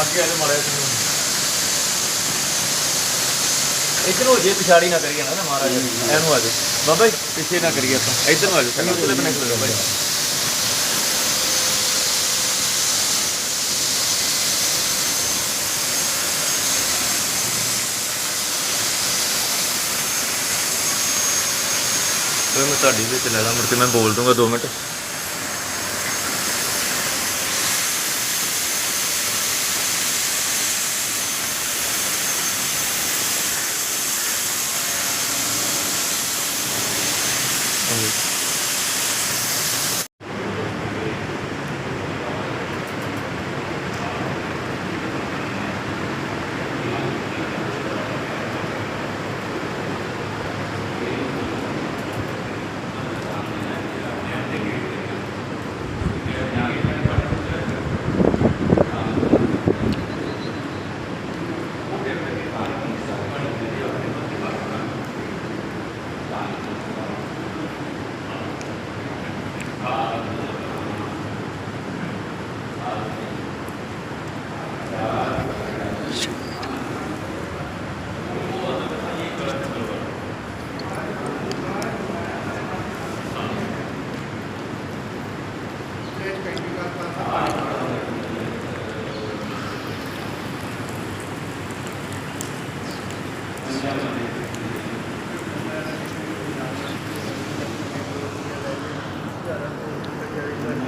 ਅੱਗੇ ਆ ਜਾ ਮਾਰਿਆ ਤੈਨੂੰ ਇੱਧਰ ਹੋ ਜੇ ਪਿਛਾੜੀ ਨਾ ਕਰੀਏ ਨਾ ਮਹਾਰਾਜ ਇਹਨੂੰ ਆ ਜਾ ਬਾਬਾ ਜੀ ਪਿੱਛੇ ਨਾ ਕਰੀਏ ਆਪਾਂ। ਇੱਧਰ ਨੂੰ ਆ ਜਾ ਉਤਲੇ ਬਣੇ ਖਲੋ ਬਾਬਾ ਜੀ ਮੈਂ ਤੁਹਾਡੀ ਵਿੱਚ ਲੈ ਲਾ ਮੁੜ ਕੇ ਮੈਂ ਬੋਲ ਦੂੰਗਾ 2 ਮਿੰਟ।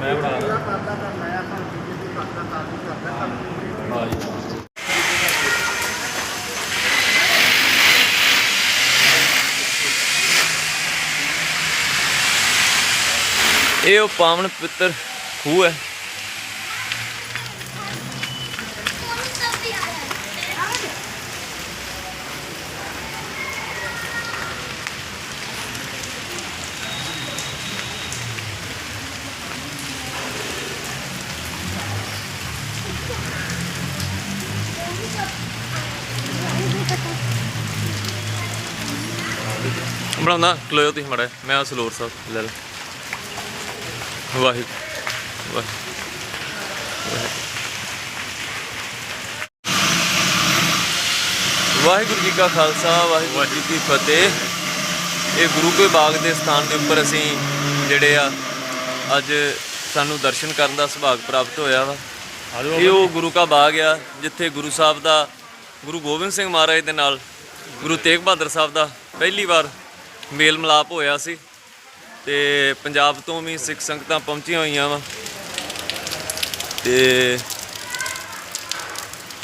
ਮੈਂ ਬਣਾ ਰਿਹਾ ਇਹ ਉਹ ਪਾਵਨ ਪਵਿੱਤਰ ਖੂਹ ਹੈ। ਬਣਾਉਂਦਾ, ਖਲੋਇਓ ਤੁਸੀਂ ਮੜਾ ਮੈਂ ਆ ਸਲੋਰ ਸਾਹਿਬ ਲੈ ਲੈ। ਵਾਹਿਗੁਰੂ। ਵਾਹਿਗੁਰੂ। ਜੀ ਕਾ ਖਾਲਸਾ ਵਾਹਿਗੁਰੂ ਜੀ ਕੀ ਫਤਿਹ। ਇਹ ਗੁਰੂ ਕੇ ਬਾਗ ਦੇ ਸਥਾਨ ਦੇ ਉੱਪਰ ਅਸੀਂ ਜਿਹੜੇ ਆ ਅੱਜ ਸਾਨੂੰ ਦਰਸ਼ਨ ਕਰਨ ਦਾ ਸੁਭਾਗ ਪ੍ਰਾਪਤ ਹੋਇਆ ਵਾ। ਇਹ ਉਹ ਗੁਰੂ ਕਾ ਬਾਗ ਆ ਜਿੱਥੇ ਗੁਰੂ ਸਾਹਿਬ ਦਾ ਗੁਰੂ ਗੋਬਿੰਦ ਸਿੰਘ ਮਹਾਰਾਜ ਦੇ ਨਾਲ ਗੁਰੂ ਤੇਗ ਬਹਾਦਰ ਸਾਹਿਬ ਦਾ ਪਹਿਲੀ ਵਾਰ ਮੇਲ ਮਿਲਾਪ ਹੋਇਆ ਸੀ। ਤੇ ਪੰਜਾਬ ਤੋਂ ਵੀ ਸਿੱਖ ਸੰਗਤਾਂ ਪਹੁੰਚੀਆਂ ਹੋਈਆਂ ਵਾ। ਤੇ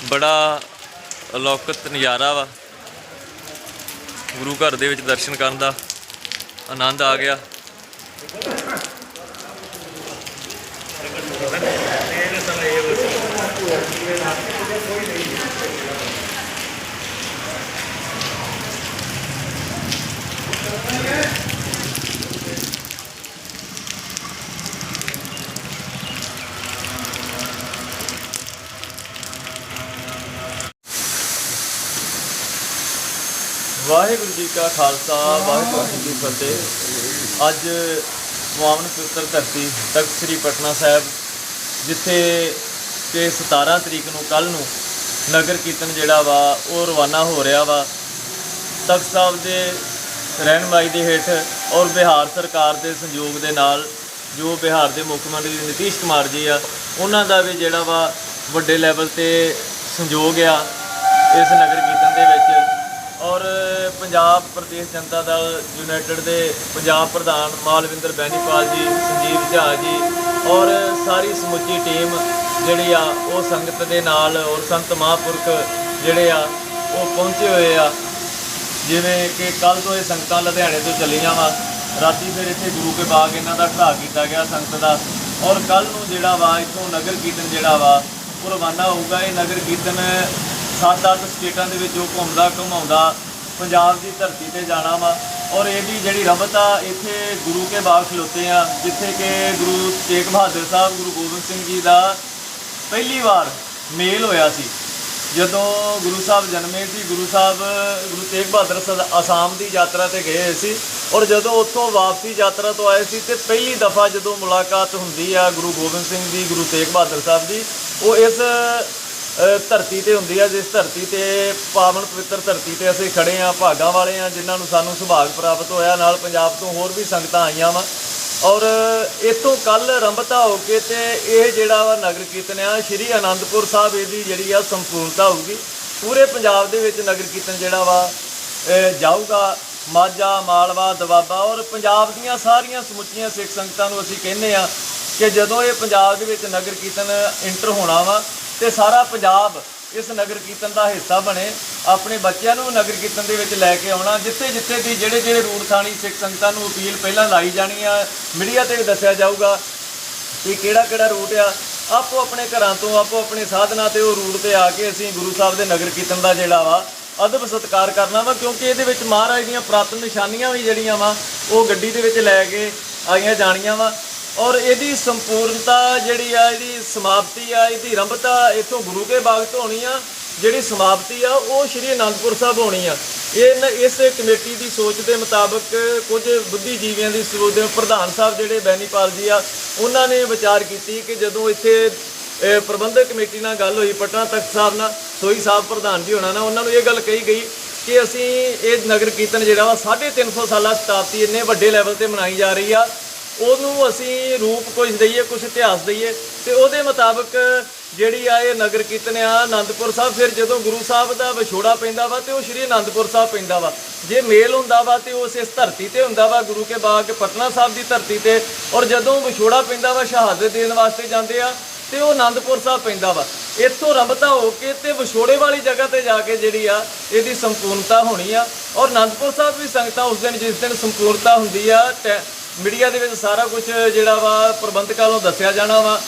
ਬੜਾ ਅਲੌਕਿਕ ਨਜ਼ਾਰਾ ਵਾ। ਗੁਰੂ ਘਰ ਦੇ ਵਿੱਚ ਦਰਸ਼ਨ ਕਰਨ ਦਾ ਆਨੰਦ ਆ ਗਿਆ। ਵਾਹਿਗੁਰੂ ਜੀ ਕਾ ਖਾਲਸਾ, ਵਾਹਿਗੁਰੂ ਜੀ ਕੀ ਫਤਿਹ। ਅੱਜ ਪਾਵਨ ਪਵਿੱਤਰ ਧਰਤੀ, ਤਖਤ ਸ੍ਰੀ ਪਟਨਾ ਸਾਹਿਬ, ਜਿੱਥੇ ਕਿ 17 ਤਰੀਕ ਨੂੰ ਕੱਲ ਨੂੰ ਨਗਰ ਕੀਰਤਨ ਜਿਹੜਾ ਵਾ, ਉਹ ਰਵਾਨਾ ਹੋ ਰਿਹਾ ਵਾ। ਤਖਤ ਸਾਹਿਬ ਦੇ ਰਹਿਨਮਾਈ ਦੇ ਹੇਠ ਔਰ ਬਿਹਾਰ ਸਰਕਾਰ ਦੇ ਸੰਯੋਗ ਦੇ ਨਾਲ ਜੋ ਬਿਹਾਰ ਦੇ ਮੁੱਖ ਮੰਤਰੀ ਨਿਤੀਸ਼ ਕੁਮਾਰ ਜੀ ਆ, ਉਹਨਾਂ ਦਾ ਵੀ ਜਿਹੜਾ ਵਾ ਵੱਡੇ ਲੈਵਲ ਤੇ ਸੰਯੋਗ ਆ ਇਸ ਨਗਰ ਕੀਰਤਨ ਦੇ ਵਿੱਚ। ਔਰ ਪੰਜਾਬ ਪ੍ਰਦੇਸ਼ ਜਨਤਾ ਦਲ ਯੂਨਾਈਟਿਡ ਦੇ ਪੰਜਾਬ ਪ੍ਰਧਾਨ ਮਾਲਵਿੰਦਰ ਬੈਨੀਪਾਲ ਜੀ, ਸੰਜੀਵ ਝਾ ਜੀ ਔਰ ਸਾਰੀ ਸਮੁੱਚੀ ਟੀਮ ਜਿਹੜੀ ਆ, ਉਹ ਸੰਗਤ ਦੇ ਨਾਲ ਔਰ ਸੰਤ ਮਹਾਂਪੁਰਖ ਜਿਹੜੇ ਆ, ਉਹ ਪਹੁੰਚੇ ਹੋਏ ਆ। ਜਿਵੇਂ ਕਿ ਕੱਲ ਤੋਂ ਇਹ ਸੰਗਤਾਂ ਲੁਧਿਆਣੇ ਤੋਂ ਚੱਲੀਆਂ ਵਾ। ਰਾਤੀ ਫਿਰ ਇੱਥੇ ਗੁਰੂ ਕੇ ਬਾਗ ਇਹਨਾਂ ਦਾ ਢਾਹ ਕੀਤਾ ਗਿਆ ਸੰਗਤ ਦਾ। ਔਰ ਕੱਲ ਨੂੰ ਜਿਹੜਾ ਵਾ, ਇੱਥੋਂ ਨਗਰ ਕੀਰਤਨ ਜਿਹੜਾ ਵਾ ਉਹ ਰਵਾਨਾ ਹੋਊਗਾ। ਇਹ ਨਗਰ ਕੀਰਤਨ ਸੱਤ ਅੱਠ ਸਟੇਟਾਂ ਦੇ ਵਿੱਚ ਉਹ ਘੁੰਮਦਾ ਘੁਮਾਉਂਦਾ ਪੰਜਾਬ ਦੀ ਧਰਤੀ ਤੇ ਜਾਣਾ ਵਾ। ਔਰ ਇਹਦੀ ਜਿਹੜੀ ਰਬਤ ਆ, ਇੱਥੇ ਗੁਰੂ ਕੇ ਬਾਗ ਖਲੋਤੇ ਆ, ਜਿੱਥੇ ਕਿ ਗੁਰੂ ਤੇਗ ਬਹਾਦਰ ਸਾਹਿਬ, ਗੁਰੂ ਗੋਬਿੰਦ ਸਿੰਘ ਜੀ ਦਾ ਪਹਿਲੀ ਵਾਰ ਮੇਲ ਹੋਇਆ ਸੀ। ਜਦੋਂ ਗੁਰੂ ਸਾਹਿਬ ਜਨਮੇ ਸੀ, ਗੁਰੂ ਸਾਹਿਬ, ਗੁਰੂ ਤੇਗ ਬਹਾਦਰ ਸਾਹਿਬ ਆਸਾਮ ਦੀ ਯਾਤਰਾ ਤੇ ਗਏ ਹੋਏ ਸੀ। ਔਰ ਜਦੋਂ ਉੱਥੋਂ ਵਾਪਸੀ ਯਾਤਰਾ ਤੋਂ ਆਏ ਸੀ ਤੇ ਪਹਿਲੀ ਦਫਾ ਜਦੋਂ ਮੁਲਾਕਾਤ ਹੁੰਦੀ ਆ ਗੁਰੂ ਗੋਬਿੰਦ ਸਿੰਘ ਦੀ ਗੁਰੂ ਤੇਗ ਬਹਾਦਰ ਸਾਹਿਬ ਦੀ ਉਹ ਇਸ ਧਰਤੀ ਤੇ ਹੁੰਦੀ ਆ, ਜਿਸ ਧਰਤੀ ਤੇ ਪਾਵਨ ਪਵਿੱਤਰ ਧਰਤੀ ਤੇ ਅਸੀਂ ਖੜੇ ਆ, ਭਾਗਾਂ ਵਾਲੇ ਆ, ਜਿਨ੍ਹਾਂ ਨੂੰ ਸਾਨੂੰ ਸੁਭਾਗ ਪ੍ਰਾਪਤ ਹੋਇਆ, ਨਾਲ ਪੰਜਾਬ ਤੋਂ ਹੋਰ ਵੀ ਸੰਗਤਾਂ ਆਈਆਂ ਵਾ। ਔਰ ਇਤੋਂ ਕੱਲ ਰੰਭਤਾ ਹੋ ਕੇ ਤੇ ਇਹ ਜਿਹੜਾ ਵਾ ਨਗਰ ਕੀਰਤਨ ਆ, ਸ਼੍ਰੀ ਆਨੰਦਪੁਰ ਸਾਹਿਬ, ਇਹਦੀ ਜਿਹੜੀ ਆ ਸੰਪੂਰਨਤਾ ਹੋਊਗੀ। ਪੂਰੇ ਪੰਜਾਬ ਦੇ ਵਿੱਚ ਨਗਰ ਕੀਰਤਨ ਜਿਹੜਾ ਵਾ ਜਾਊਗਾ। ਮਾਝਾ, ਮਾਲਵਾ, ਦਵਾਬਾ, ਔਰ ਪੰਜਾਬ ਦੀਆਂ ਸਾਰੀਆਂ ਸਮੁੱਚੀਆਂ ਸਿੱਖ ਸੰਗਤਾਂ ਨੂੰ ਅਸੀਂ ਕਹਿੰਦੇ ਆ ਕਿ ਜਦੋਂ ਇਹ ਪੰਜਾਬ ਦੇ ਵਿੱਚ ਨਗਰ ਕੀਰਤਨ ਇੰਟਰ ਹੋਣਾ ਵਾ ਤੇ ਸਾਰਾ ਪੰਜਾਬ ਇਸ ਨਗਰ ਕੀਰਤਨ ਦਾ ਹਿੱਸਾ ਬਣੇ। ਆਪਣੇ ਬੱਚਿਆਂ ਨੂੰ ਨਗਰ ਕੀਰਤਨ ਦੇ ਵਿੱਚ ਲੈ ਕੇ ਆਉਣਾ। ਜਿੱਥੇ ਜਿੱਥੇ ਦੀ ਜਿਹੜੇ ਜਿਹੜੇ ਰੂਟ ਥਾਣੀ ਸਿੱਖ ਸੰਗਤਾਂ ਨੂੰ ਅਪੀਲ ਪਹਿਲਾਂ ਲਾਈ ਜਾਣੀ ਆ, ਮੀਡੀਆ ਤੇ ਵੀ ਦੱਸਿਆ ਜਾਊਗਾ ਕਿ ਕਿਹੜਾ ਕਿਹੜਾ ਰੂਟ ਆ। ਆਪੋ ਆਪਣੇ ਘਰਾਂ ਤੋਂ, ਆਪੋ ਆਪਣੇ ਸਾਧਨਾਂ ਤੇ ਉਹ ਰੂਟ ਤੇ ਆ ਕੇ ਅਸੀਂ ਗੁਰੂ ਸਾਹਿਬ ਦੇ ਨਗਰ ਕੀਰਤਨ ਦਾ ਜਿਹੜਾ ਵਾ, ਅਦਬ ਸਤਕਾਰ ਕਰਨਾ ਵਾ, ਕਿਉਂਕਿ ਇਹਦੇ ਵਿੱਚ ਮਹਾਰਾਜ ਦੀਆਂ ਪ੍ਰਾਤਨ ਨਿਸ਼ਾਨੀਆਂ ਵੀ ਜਿਹੜੀਆਂ ਵਾ, ਉਹ ਗੱਡੀ ਦੇ ਵਿੱਚ ਲੈ ਕੇ ਆਈਆਂ ਜਾਣੀਆਂ ਵਾ। ਔਰ ਇਹਦੀ ਸੰਪੂਰਨਤਾ ਜਿਹੜੀ ਆ, ਇਹਦੀ ਸਮਾਪਤੀ ਆ, ਇਹਦੀ ਰੰਭਤਾ ਇੱਥੋਂ ਗੁਰੂ ਕੇ ਬਾਗ ਤੋਂ ਹੋਣੀ ਆ। ਜਿਹੜੀ ਸਮਾਪਤੀ ਆ, ਉਹ ਸ਼੍ਰੀ ਅਨੰਦਪੁਰ ਸਾਹਿਬ ਹੋਣੀ ਆ। ਇਹ ਨ- ਇਸ ਕਮੇਟੀ ਦੀ ਸੋਚ ਦੇ ਮੁਤਾਬਕ ਕੁਝ ਬੁੱਧੀਜੀਵੀਆਂ ਦੀ ਸੋਚ ਦੇ ਪ੍ਰਧਾਨ ਸਾਹਿਬ ਜਿਹੜੇ ਬੈਨੀਪਾਲ ਜੀ ਆ, ਉਹਨਾਂ ਨੇ ਵਿਚਾਰ ਕੀਤੀ ਕਿ ਜਦੋਂ ਇੱਥੇ ਪ੍ਰਬੰਧਕ ਕਮੇਟੀ ਨਾਲ ਗੱਲ ਹੋਈ, ਪਟਨਾ ਤਖਤ ਸਾਹਿਬ ਨਾਲ, ਸੋਈ ਸਾਹਿਬ ਪ੍ਰਧਾਨ ਜੀ ਹੋਣਾ ਨਾਲ, ਉਹਨਾਂ ਨੂੰ ਇਹ ਗੱਲ ਕਹੀ ਗਈ ਕਿ ਅਸੀਂ ਇਹ ਨਗਰ ਕੀਰਤਨ ਜਿਹੜਾ ਵਾ 350 ਸਾਲਾ ਸ਼ਤਾਬਦੀ ਇੰਨੇ ਵੱਡੇ ਲੈਵਲ ਤੇ ਮਨਾਈ ਜਾ ਰਹੀ ਆ। ਉਹਨੂੰ ਅਸੀਂ ਰੂਪ ਕੁਝ ਦਈਏ, ਕੁਝ ਇਤਿਹਾਸ ਦਈਏ ਤੇ ਉਹਦੇ ਮੁਤਾਬਕ ਜਿਹੜੀ ਆ ਇਹ ਨਗਰ ਕੀਰਤਨ ਆ ਆਨੰਦਪੁਰ ਸਾਹਿਬ, ਫਿਰ ਜਦੋਂ ਗੁਰੂ ਸਾਹਿਬ ਦਾ ਵਿਛੋੜਾ ਪੈਂਦਾ ਵਾ ਤੇ ਉਹ ਸ਼੍ਰੀ ਆਨੰਦਪੁਰ ਸਾਹਿਬ ਪੈਂਦਾ ਵਾ। ਜੇ ਮੇਲ ਹੁੰਦਾ ਵਾ ਤੇ ਉਸ ਇਸ ਧਰਤੀ ਤੇ ਹੁੰਦਾ ਵਾ, ਗੁਰੂ ਕੇ ਬਾਗ ਪਟਨਾ ਸਾਹਿਬ ਦੀ ਧਰਤੀ ਤੇ, ਔਰ ਜਦੋਂ ਵਿਛੋੜਾ ਪੈਂਦਾ ਵਾ, ਸ਼ਹਾਦਤ ਦੇਣ ਵਾਸਤੇ ਜਾਂਦੇ ਆ ਤੇ ਉਹ ਆਨੰਦਪੁਰ ਸਾਹਿਬ ਪੈਂਦਾ ਵਾ। ਇੱਥੋਂ ਰੰਭਤਾ ਹੋ ਕੇ ਤੇ ਵਿਛੋੜੇ ਵਾਲੀ ਜਗ੍ਹਾ ਤੇ ਜਾ ਕੇ ਜਿਹੜੀ ਆ, ਇਹਦੀ ਸੰਪੂਰਨਤਾ ਹੋਣੀ ਆ। ਔਰ ਆਨੰਦਪੁਰ ਸਾਹਿਬ ਵੀ ਸੰਗਤਾਂ ਉਸ ਦਿਨ, ਜਿਸ ਦਿਨ ਸੰਪੂਰਨਤਾ ਹੁੰਦੀ ਆ, ਟੈ- ਮੀਡੀਆ ਦੇ ਵਿੱਚ ਸਾਰਾ ਕੁਝ ਜਿਹੜਾ ਵਾ ਪ੍ਰਬੰਧਕਾਂ ਨੂੰ ਦੱਸਿਆ ਜਾਣਾ ਵਾ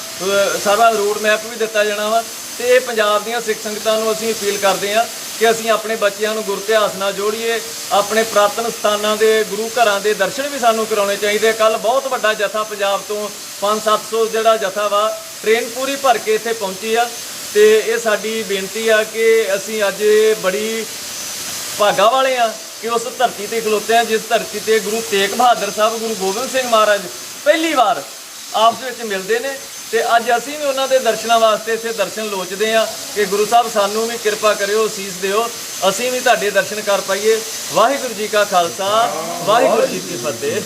ਸਾਰਾ ਰੂਟ ਮੈਪ ਵੀ ਦਿੱਤਾ ਜਾਣਾ ਵਾ, ਤੇ ਇਹ ਪੰਜਾਬ ਦੀਆਂ ਸਿੱਖ ਸੰਗਤਾਂ ਨੂੰ ਅਸੀਂ ਅਪੀਲ ਕਰਦੇ ਹਾਂ ਕਿ ਅਸੀਂ ਆਪਣੇ ਬੱਚਿਆਂ ਨੂੰ ਗੁਰ ਇਤਿਹਾਸ ਨਾਲ ਜੋੜੀਏ, ਆਪਣੇ ਪ੍ਰਾਤਨ ਸਥਾਨਾਂ ਦੇ, ਗੁਰੂ ਘਰਾਂ ਦੇ ਦਰਸ਼ਨ ਵੀ ਸਾਨੂੰ ਕਰਾਉਣੇ ਚਾਹੀਦੇ ਕੱਲ ਬਹੁਤ ਵੱਡਾ ਜਥਾ ਪੰਜਾਬ ਤੋਂ 5-700 ਜਿਹੜਾ ਜਥਾ ਵਾ ਟ੍ਰੇਨ ਪੂਰੀ ਭਰ ਕੇ ਇੱਥੇ ਪਹੁੰਚੀ ਆ, ਤੇ ਇਹ ਸਾਡੀ ਬੇਨਤੀ ਆ ਕਿ ਅਸੀਂ ਅੱਜ ਬੜੀ ਭਾਗਾ ਵਾਲੇ ਆ ਕਿ ਉਸ ਧਰਤੀ ਤੇ ਖਲੋਤੇ ਆ ਜਿਸ ਧਰਤੀ ਤੇ ਗੁਰੂ ਤੇਗ ਬਹਾਦਰ ਸਾਹਿਬ, ਗੁਰੂ ਗੋਬਿੰਦ ਸਿੰਘ ਮਹਾਰਾਜ ਪਹਿਲੀ ਵਾਰ ਆਪਸ ਵਿੱਚ ਮਿਲਦੇ ਨੇ ਤੇ ਅੱਜ ਅਸੀਂ ਵੀ ਉਹਨਾਂ ਦੇ ਦਰਸ਼ਨਾਂ ਵਾਸਤੇ ਇੱਥੇ ਦਰਸ਼ਨ ਲੋਚਦੇ ਆ ਕਿ ਗੁਰੂ ਸਾਹਿਬ ਸਾਨੂੰ ਵੀ ਕਿਰਪਾ ਕਰਿਓ, ਅਸੀਸ ਦਿਓ। ਅਸੀਂ ਵੀ ਤੁਹਾਡੇ ਦਰਸ਼ਨ ਕਰ ਪਾਈਏ। ਵਾਹਿਗੁਰੂ ਜੀ ਕਾ ਖਾਲਸਾ, ਵਾਹਿਗੁਰੂ ਜੀ ਕੀ ਫਤਿਹ।